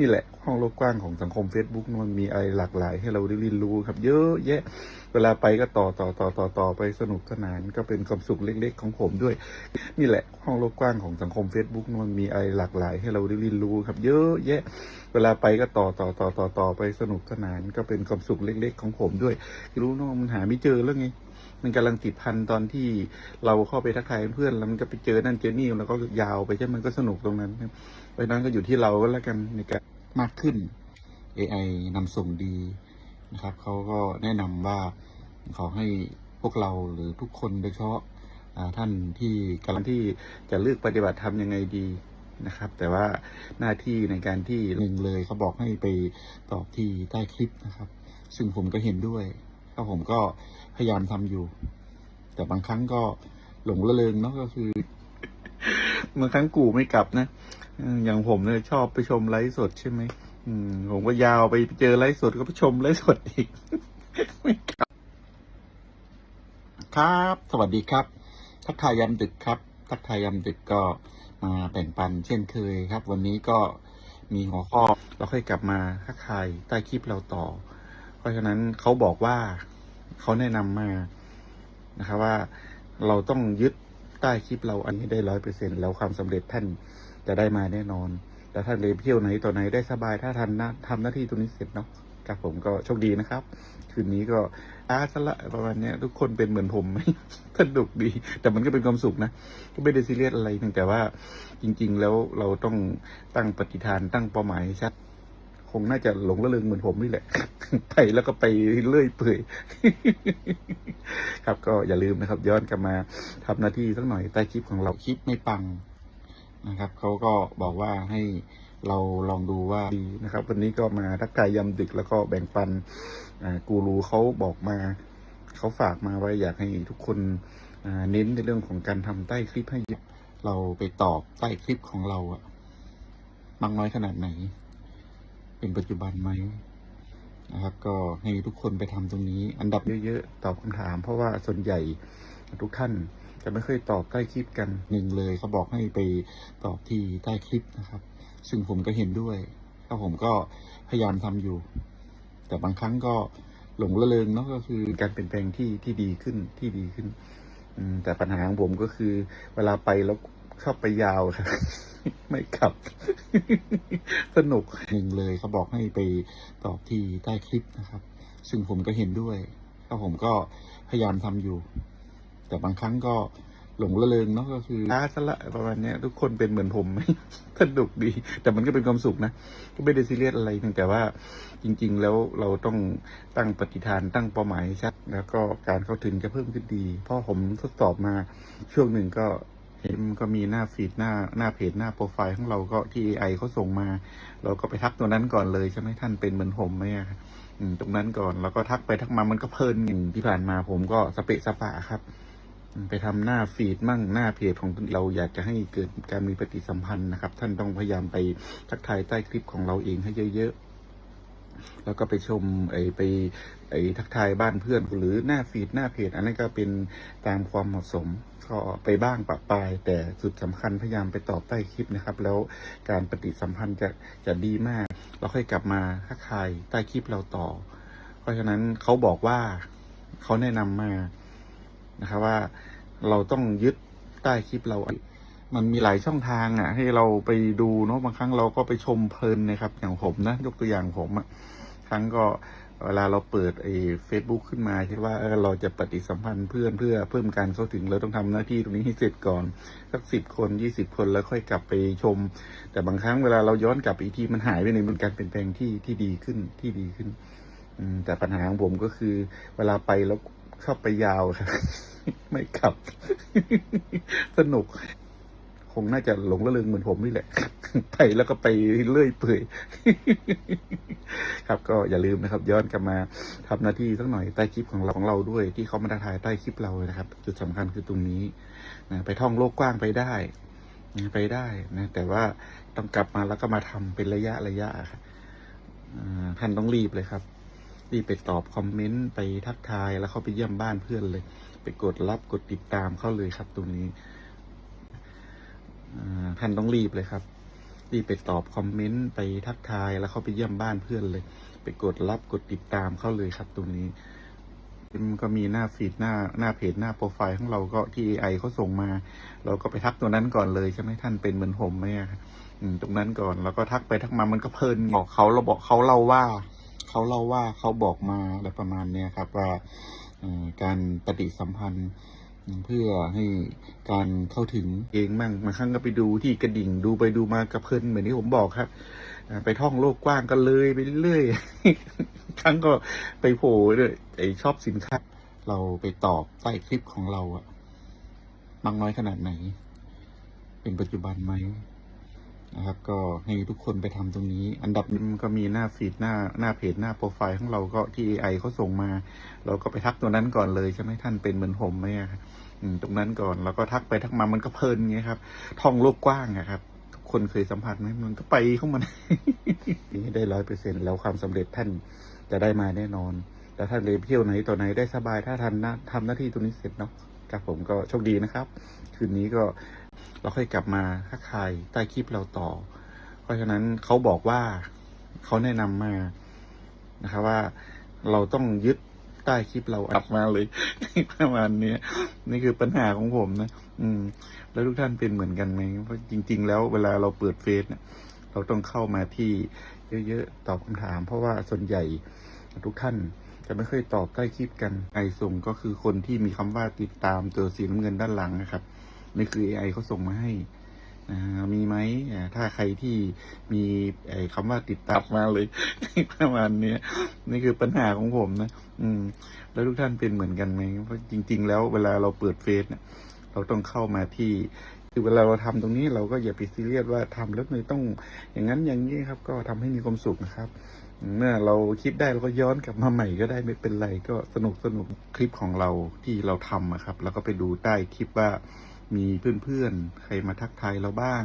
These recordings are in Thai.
นี่แหละ ห้องโลกกว้างของสังคม Facebook มันมีอะไรหลากหลาย ให้เราได้เรียนรู้ครับ เยอะแยะ เวลาไปก็ต่อต่อต่อต่อต่อไปสนุกสนานก็เป็นความสุขเล็ก ๆ ของผมด้วย นี่แหละ ห้องโลกกว้างของสังคม Facebook มันมีอะไรหลากหลาย ให้เราได้เรียนรู้ครับ เยอะแยะ เวลาไปก็ต่อต่อต่อต่อต่อไปสนุกสนานก็เป็นความสุขเล็ก ๆ ของผมด้วยรู้เนอะมันหาไม่เจอแล้วไงมันกำลังติดพันตอนที่เราเข้าไปทักทายเพื่อนแล้วมันก็ไปเจอนั่นเจอนี่แล้วก็ยาวไปใช่ไหมมันก็สนุกตรงนั้นเพราะนั้นก็อยู่ที่เราก็แล้วกันในการ มากขึ้น AI นำส่งดีนะครับเขาก็แนะนำว่าขอให้พวกเราหรือทุกคนโดยเฉพาะท่านที่กำลังที่จะเลือกปฏิบัติทำยังไงดีนะครับ แต่ว่าหน้าที่ในการที่หนึ่งเลยเขาบอกให้ไปตอบที่ใต้คลิปนะครับ ซึ่งผมก็เห็นด้วยก็ผมก็พยายามทำอยู่ แต่บางครั้งก็หลงละเลงเนาะก็คือบางครั้งกูไม่กลับนะ อย่างผมเนี่ยชอบไปชมไลฟ์สดใช่ไหมอืม ผมก็ยาวไปเจอไลฟ์สดก็ไปชมไลฟ์สดอีกครับ สวัสดีครับ ทักทายยามดึกครับ ทักทายยามดึกก็มาแบ่งปันเช่นเคยครับ วันนี้ก็มีหัวข้อเราค่อยกลับมาทักทายใต้คลิปเราต่อ เพราะฉะนั้นเขาบอกว่าเขาแนะนำมานะครับว่าเราต้องยึดใต้คลิปเราอันนี้ได้ร้อยเปอร์เซ็นแล้วความสำเร็จท่าน จะได้มาแน่นอน แล้วท่านเลยเที่ยวไหนต่อไหนได้สบายถ้าท่านนะทำหน้าที่ตรงนี้เสร็จเนาะครับผมก็โชคดีนะครับ คืนนี้ก็อาสละประมาณนี้ทุกคนเป็นเหมือนผมไหมสนุกดี แต่มันก็เป็นความสุขนะก็ไม่ได้ซีเรียสอะไรเพียงแต่ว่าจริง ๆ แล้วเราต้องตั้งปฏิฐานตั้งเป้าหมายชัดคงน่าจะหลงระเริงเหมือนผมนี่แหละ ไปแล้วก็ไปเรื่อยเปื่อย ครับก็อย่าลืมนะครับ ย้อนกลับมาทำหน้าที่สักหน่อยใต้คลิปของเราคลิปไม่ปัง นะครับเขาก็บอกว่าให้เราลองดูว่าดีนะครับ วันนี้ก็มาทักทายยำดึกแล้วก็แบ่งปันกูรูเขาบอกมาเขาฝากมาไว้อยากให้ทุกคนเน้นในเรื่องของการทำใต้คลิปให้เราไปตอบใต้คลิปของเราอะมากน้อยขนาดไหน เป็นปัจจุบันไหมนะครับ ก็ให้ทุกคนไปทำตรงนี้ อันดับเยอะๆตอบคำถาม เพราะว่าส่วนใหญ่ทุกท่าน จะไม่เคยตอบใต้คลิปกันหนึ่งเลยเขาบอกให้ไปตอบที่ใต้คลิปนะครับ ซึ่งผมก็เห็นด้วยก็ผมก็พยายามทำอยู่ แต่บางครั้งก็หลงละเลงเนาะก็คือการเปลี่ยนแปลงที่ที่ดีขึ้นที่ดีขึ้นแต่ปัญหาของผมก็คือ เวลาไปแล้วชอบไปยาวครับไม่ขับ สนุกหนึ่งเลยเขาบอกให้ไปตอบที่ใต้คลิปนะครับ ซึ่งผมก็เห็นด้วยก็ผมก็พยายามทำอยู่ แต่บางครั้งก็หลงละเลงเนาะก็คืออาสละประมาณเนี้ยทุกคนเป็นเหมือนผมไหมสนุกดี แต่มันก็เป็นความสุขนะก็ไม่ได้ซีเรียสอะไรเพียงแต่ว่าจริง ๆ แล้วเราต้องตั้งปฏิฐานตั้งเป้าหมายชัด แล้วก็การเข้าถึงจะเพิ่มขึ้นดีเพราะผมทดสอบมาช่วงหนึ่งก็เห็นก็มีหน้าฟีดหน้าหน้าเพจหน้าโปรไฟล์ของเราก็ที่ AI เขาส่งมา เราก็ไปทักตัวนั้นก่อนเลยใช่ไหมท่านเป็นเหมือนผมไหมอะอืมตรงนั้นก่อนแล้วก็ทักไปทักมามันก็เพลินอย่างที่ผ่านมาผมก็สเปะสปะครับ ไปทำหน้าฟีดมั่งหน้าเพจของเราอยากจะให้เกิดการมีปฏิสัมพันธ์นะครับ ท่านต้องพยายามไปทักทายใต้คลิปของเราเองให้เยอะๆ แล้วก็ไปชมไอ้ไปไอ้ทักทายบ้านเพื่อนหรือหน้าฟีดหน้าเพจ อันนั้นก็เป็นตามความเหมาะสมก็ไปบ้างปะปาย แต่สุดสำคัญพยายามไปตอบใต้คลิปนะครับ แล้วการปฏิสัมพันธ์จะจะดีมากเราค่อยกลับมาทักทายใต้คลิปเราต่อ เพราะฉะนั้นเขาบอกว่าเขาแนะนำมา นะครับว่าเราต้องยึดใต้คลิปเรา มันมีหลายช่องทางอะ ให้เราไปดูเนาะบางครั้งเราก็ไปชมเพลินนะครับ อย่างผมนะ ยกตัวอย่างผมอะครั้งก็เวลาเราเปิดไอ้เฟซบุ๊กขึ้นมาใช่ว่าเราจะปฏิสัมพันธ์เพื่อนเพื่อเพิ่มการเข้าถึงเราต้องทำหน้าที่ตรงนี้ให้เสร็จก่อนสักสิบคนยี่สิบคนแล้วค่อยกลับไปชม แต่บางครั้งเวลาเราย้อนกลับอีกทีมันหายไปในมันการเปลี่ยนแปลงที่ที่ดีขึ้นที่ดีขึ้นอืแต่ปัญหาของผมก็คือ เวลาไปแล้ว ชอบไปยาวครับไม่ขับ สนุก คงน่าจะหลงระเริงเหมือนผมนี่แหละ ไปแล้วก็ไปเรื่อยเปื่อยครับก็อย่าลืมนะครับ ย้อนกลับมาทำหน้าที่สักหน่อยใต้คลิปของเราของเราด้วย ที่เขามาถ่ายใต้คลิปเรานะครับ จุดสำคัญคือตรงนี้นะไปท่องโลกกว้างไปได้นะไปได้นะแต่ว่าต้องกลับมาแล้วก็มาทำเป็นระยะระยะครับท่านต้องรีบเลยครับ รีบไปตอบคอมเมนต์ไปทักทายแล้วเข้าไปเยี่ยมบ้านเพื่อนเลย ไปกดรับกดติดตามเข้าเลยครับตรงนี้ท่านต้องรีบเลยครับ รีบไปตอบคอมเมนต์ไปทักทายแล้วเข้าไปเยี่ยมบ้านเพื่อนเลย ไปกดรับกดติดตามเข้าเลยครับตรงนี้มันก็มีหน้าฟีดหน้าหน้าเพจหน้าโปรไฟล์ของเราก็ที่ AI เขาส่งมา เราก็ไปทักตัวนั้นก่อนเลยใช่ไหมท่านเป็นเหมือนผมไหมอะอืมตรงนั้นก่อนแล้วก็ทักไปทักมามันก็เพลินบอกเขาเราบอกเขาเล่าว่า เขาเล่าว่าเขาบอกมาอะไรประมาณเนี้ยครับว่าการปฏิสัมพันธ์เพื่อให้การเข้าถึงเองมั่งบางครั้งก็ไปดูที่กระดิ่งดูไปดูมากระเพลินเหมือนที่ผมบอกครับ ไปท่องโลกกว้างก็เลยไปเรื่อยครั้งก็ไปโผล่ด้วยไอชอบสินค้า เราไปตอบใต้คลิปของเราอะมากน้อยขนาดไหน เป็นปัจจุบันไหม นะครับ ก็ให้ทุกคนไปทำตรงนี้ อันดับนึงก็มีหน้าฟีดหน้าหน้าเพจหน้าโปรไฟล์ของเราก็ที่ AI เขาส่งมา เราก็ไปทักตัวนั้นก่อนเลยใช่ไหมท่านเป็นเหมือนผมไหมอะครับอืมตรงนั้นก่อนแล้วก็ทักไปทักมามันก็เพลินไงครับท่องโลกกว้างอะครับทุกคนเคยสัมผัสไหมมันก็ไปเข้ามานี่ได้ร้อยเปอร์เซ็นแล้วความสำเร็จท่านจะได้มาแน่นอน แล้วท่านเลยเที่ยวไหนต่อไหนได้สบายถ้าทันนะทำหน้าที่ตรงนี้เสร็จเนาะครับผมก็โชคดีนะครับ คืนนี้ก็ เราค่อยกลับมาทักทายใต้คลิปเราต่อ เพราะฉะนั้นเขาบอกว่าเขาแนะนำมานะครับว่าเราต้องยึดใต้คลิปเราอัดมาเลยประมาณเนี้ยนี่คือปัญหาของผมนะ อืม แล้วทุกท่านเป็นเหมือนกันไหมเพราะจริง ๆ แล้วเวลาเราเปิดเฟซเนี่ยเราต้องเข้ามาที่เยอะๆตอบคำถาม เพราะว่าส่วนใหญ่ทุกท่านจะไม่ค่อยตอบใต้คลิปกันไอส่งก็คือคนที่มีคำว่าติดตามตัวสีน้ำเงินด้านหลังนะครับ นี่คือ AI เขาส่งมาให้อ่ามีไหมถ้าใครที่มีไอคำว่าติดตามมาเลยประมาณนี้นี่คือปัญหาของผมนะ อืม แล้วทุกท่านเป็นเหมือนกันไหมเพราะจริง ๆ แล้วเวลาเราเปิดเฟซเนี่ยเราต้องเข้ามาที่คือเวลาเราทำตรงนี้เราก็อย่าไปซีเรียสว่าทำแล้วไม่ต้อง อย่างนั้นอย่างนี้ครับ ก็ทำให้มีความสุขนะครับ เมื่อเราคิดได้เราก็ย้อนกลับมาใหม่ก็ได้ไม่เป็นไรก็สนุกสนุกคลิปของเราที่เราทำอะครับ แล้วก็ไปดูใต้คลิปว่า มีเพื่อนๆ ใครมาทักทายเราบ้าง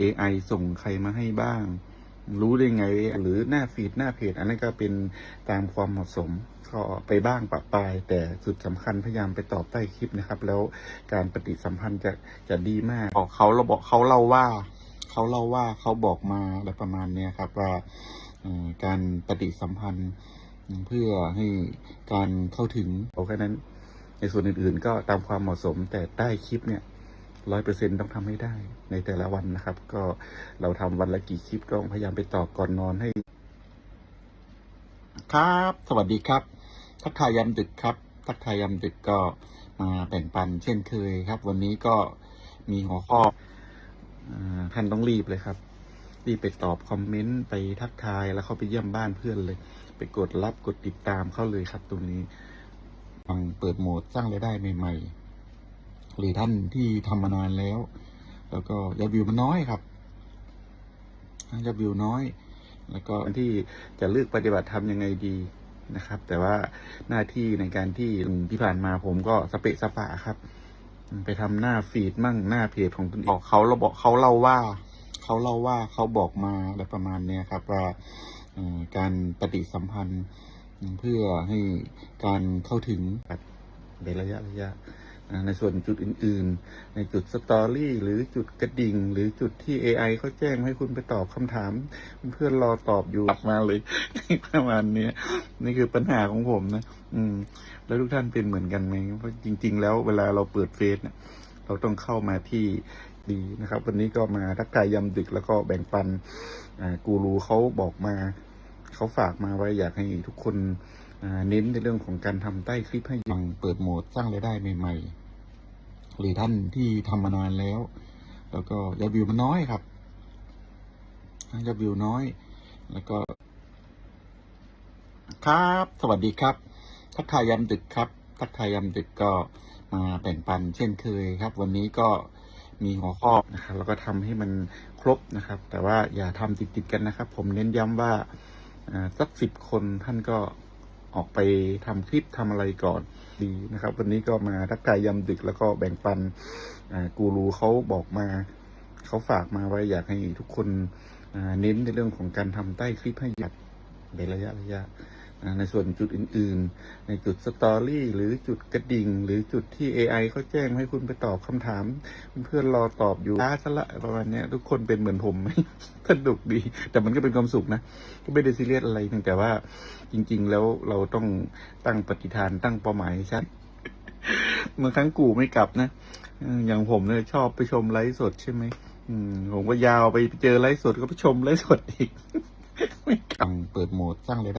AI ส่งใครมาให้บ้าง รู้ได้ไง หรือหน้าฟีดหน้าเพจ อันนั้นก็เป็นตามความเหมาะสม ก็ไปบ้างปะปาย แต่สุดสำคัญพยายามไปตอบใต้คลิปนะครับ แล้วการปฏิสัมพันธ์จะจะดีมากบอกเขาเราบอกเขาเล่าว่าเขาเล่าว่าเขาบอกมาอะไรประมาณเนี้ยครับว่าการปฏิสัมพันธ์เพื่อให้การเข้าถึงเอาแค่นั้น ในส่วนอื่นๆ ก็ตามความเหมาะสมแต่ใต้คลิปเนี่ย ร้อยเปอร์เซ็นต้องทำให้ได้ในแต่ละวันนะครับ ก็เราทำวันละกี่คลิปก็พยายามไปตอบก่อนนอนให้ ครับ สวัสดีครับ ทักทายยามดึกครับ ทักทายยามดึกก็มาแบ่งปัน เช่นเคยครับ วันนี้ก็มีหัวข้ออท่านต้องรีบเลยครับ รีบไปตอบคอมเมนต์ไปทักทายแล้วเข้าไปเยี่ยมบ้านเพื่อนเลย ไปกดรับกดติดตามเข้าเลยครับตรงนี้ฟังเปิดโหมดสร้างรายได้ใหม่ๆ หรือท่านที่ทำมานานแล้ว แล้วก็ยอดวิวมันน้อยครับยอดวิวน้อย แล้วก็อันที่จะเลือกปฏิบัติทำยังไงดีนะครับ แต่ว่าหน้าที่ในการที่ที่ผ่านมาผมก็สเปะสปะครับ ไปทำหน้าฟีดมั่งหน้าเพจของตนเองบอกเขาเราบอกเขาเล่าว่าเขาเล่าว่าเขาบอกมาอะไรประมาณเนี้ยครับว่าเอ่อการปฏิสัมพันธ์เพื่อให้การเข้าถึงแบบเป็นระยะระยะอ่า ในส่วนจุดอื่น ๆ ในจุดสตอรี่หรือจุดกระดิ่ง หรือจุดที่ AI เขาแจ้งให้คุณไปตอบคำถาม เพื่อนรอตอบอยู่กลับมาเลย ประมาณนี้นี่คือปัญหาของผมนะ อืม แล้วทุกท่านเป็นเหมือนกันไหมเพราะจริง ๆ แล้วเวลาเราเปิดเฟซเนี่ยเราต้องเข้ามาที่ดีนะครับ วันนี้ก็มาทักทายยามดึกแล้วก็แบ่งปันกูรูเขาบอกมาเขาฝากมาไว้อยากให้ทุกคนเน้นในเรื่องของการทำใต้คลิปให้ยังเปิดโหมดสร้างรายได้ใหม่ ๆ หรือท่านที่ทำมานานแล้ว แล้วก็ยอดวิวมันน้อยครับยอดวิวน้อย แล้วก็ ครับ สวัสดีครับ ทักทายยามดึกครับ ทักทายยามดึกก็มาแบ่งปัน เช่นเคยครับ วันนี้ก็มีหัวข้อนะครับ แล้วก็ทำให้มันครบนะครับ แต่ว่าอย่าทำติดๆกันนะครับ ผมเน้นย้ำว่าอ่าสักสิบคนท่านก็ ออกไปทำคลิปทำอะไรก่อนดีนะครับ วันนี้ก็มาทักทายยำดึกแล้วก็แบ่งปันกูรูเขาบอกมาเขาฝากมาไว้อยากให้ทุกคนเน้นในเรื่องของการทำใต้คลิปให้หยัดเป็นระยะระยะ ในส่วนจุดอื่นๆ ในจุดสตอรี่หรือจุดกระดิ่ง หรือจุดที่ AI เขาแจ้งให้คุณไปตอบคำถาม เพื่อนรอตอบอยู่ช้าซะละประมาณนี้ทุกคนเป็นเหมือนผมไหมสนุกดี แต่มันก็เป็นความสุขนะ ก็ไม่ได้ซีเรียสอะไรเพียงแต่ว่าจริง ๆ แล้วเราต้องตั้งปฏิฐานตั้งเป้าหมายชัดบางครั้งกูไม่กลับนะอย่างผมเนี่ยชอบไปชมไลฟ์สดใช่ไหมอืมผมก็ยาวไปเจอไลฟ์สดก็ไปชมไลฟ์สดอีก ไม่กลังเปิดโหมดสร้างเลย